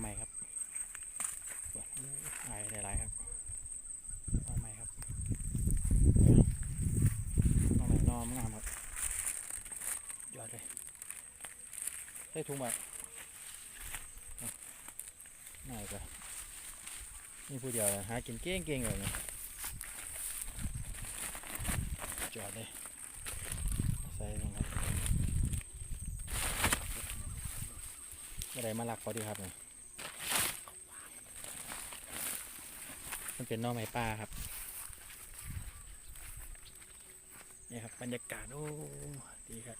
ใหม่ครับไอ้หลายๆครับหน่อใหม่ครับหน่อใหม่นอมงามครับยอดเลยใส่ถุงไว้น่าจะนี่ผู้เดียวเลยหากินเก่งเก่งเลยนี่ยจอดเลยใส่ลงครับอะไรมาลักเขาดีครับเนี่ย มันเป็นน่อไม้ป่าครับนี่ครับบรรยากาศโอ้ดีครับ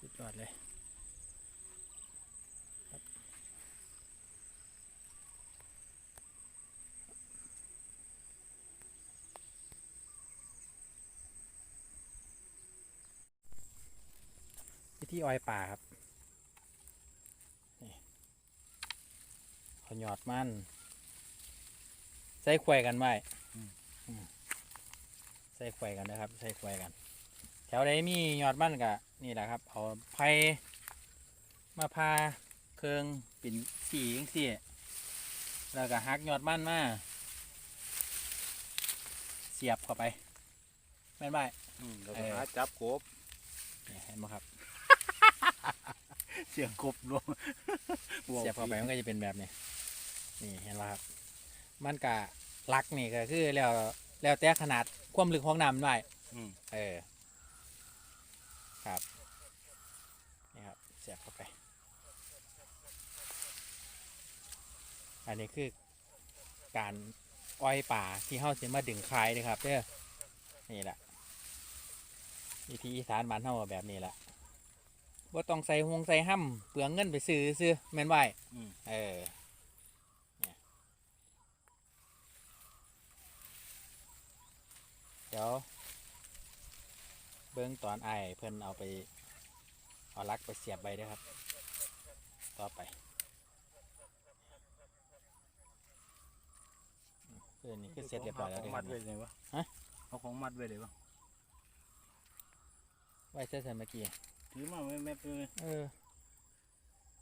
สุดยอดเลยครับวิธีออยป่าครับนี่ขอยอดมัน ใส่ควายกันไว้อืมใส่ควายกันนะครับ ใส่ควายกัน แถวใดมียอดมันกะนี่แหละครับ เอาไผ่มาพาเครื่องปิ่นสีจังสี่แล้วก็หักยอดมันมาเสียบเข้าไปแม่นไหมอืมแล้วเอก็อหาจับกบนี่เห็นไหมครับ เสียงกบลงเสียบเข้าไปมันก็จะเป็นแบบนี้นี่เห็นไหมครับ มันกะลักนี่ก็คือแล้วแล้วแต่ขนาดความลึกของน้ำหน่อยอืม เออ ครับ นี่ครับเสียบเข้าไป อันนี้คือการอ้อยป่าที่เฮาสิมาดึงคายนะครับเด้อนี่แหละวิธีอีสานบ้านเฮาก็แบบนี้แหละว่าต้องใส่หวงใส่ห้ำเปลืองเงินไปซื้อซื้อแม่นไว้อืม เออเนี่ยเดี๋ยวเบิ้งตอนไอายเพิ่นเอาไปเอาลักไปเสียบไปด้วยครับ ต่อไปเพื่อนนี่คือเสร็จเรียบร้อยแล้วขเด้อองคมัรัดบไว้เลยวะฮะเอาของมัดไว้เลยวะไว้เส้นเมื่อกี้ถือมาไม่แม่เลยเออ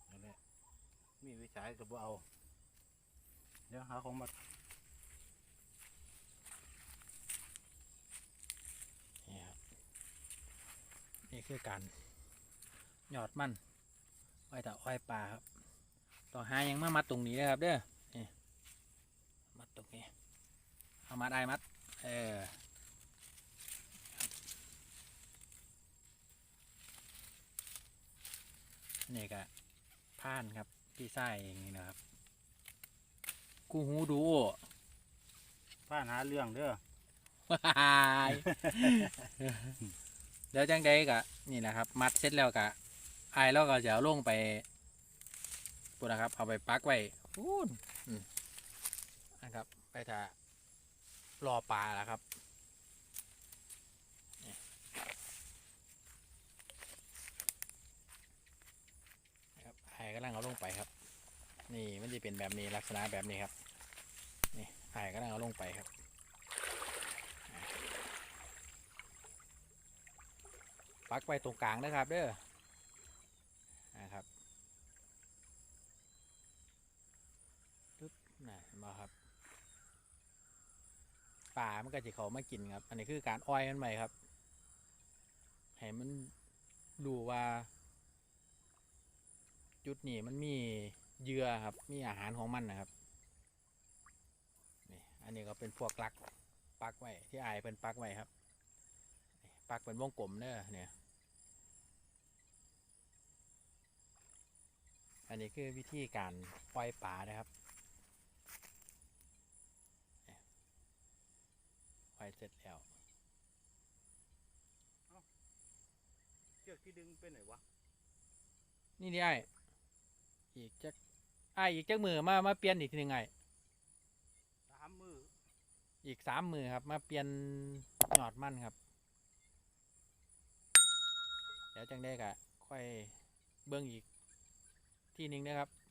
นั่นแหละมีวิชายก็บ่เอาเดี๋ยวหาของมัด นี่ครับ นี่ คือการหยอดมันไว้แต่อ้อยปลาครับ ต่อหายังมามัดตรงนี้นะครับ เด้อนี่มัดตรงนี้เอามัดไอ้ายมัด เออนี่ก็ผ่านครับพี่ไส้อย่างนี้นะครับ กูหูดูผ่านหาเรื่องเด้อว้าย เดี๋ยวจังใดกะนี่นะครับ มัดเสร็จแล้วกะไอแล้วก็จะเอาลงไปปุ่นนะครับ เอาไปปักไว้พูนอืมนะครับ ไปถ้ารอปลาแล้วครับครับไอายกำลังเอาลงไปครับ นี่มันจะเป็นแบบนี้ลักษณะแบบนี้ครับ นี่ไอายกำลังเอาลงไปครับ ปักไว้ตรงกลางนะครับเด้อนะครับปึ๊บน่ะเห็นบ่ครับป่ามันก็จะเขามากินครับ อันนี้คือการอ้อยมันใหม่ครับให้มันดูว่า จุดนี้มันมีเยื่อครับ มีอาหารของมันนะครับนี่อันนี้ก็เป็นพวกลักปักไว้ที่อายเป็นปักไว้ครับปักเป็นวงกลมเด้อเนี่ย อันนี้คือวิธีการปล่อยปลานะครับเนี่ยปล่อยเสร็จแล้วเชือกที่ดึงไปไหนวะ นี่ดิไอ้ายอีกจักไอ้ายอีกจักมือมา มาเปลี่ยนอีกทีหนึ่งไอ้ายสามมือ อีกสามมือครับ มาเปลี่ยนหยอดมันครับ เดี๋ยวจังได้กะค่อยเบิ้งอีก ที่หนึ่งนะครับ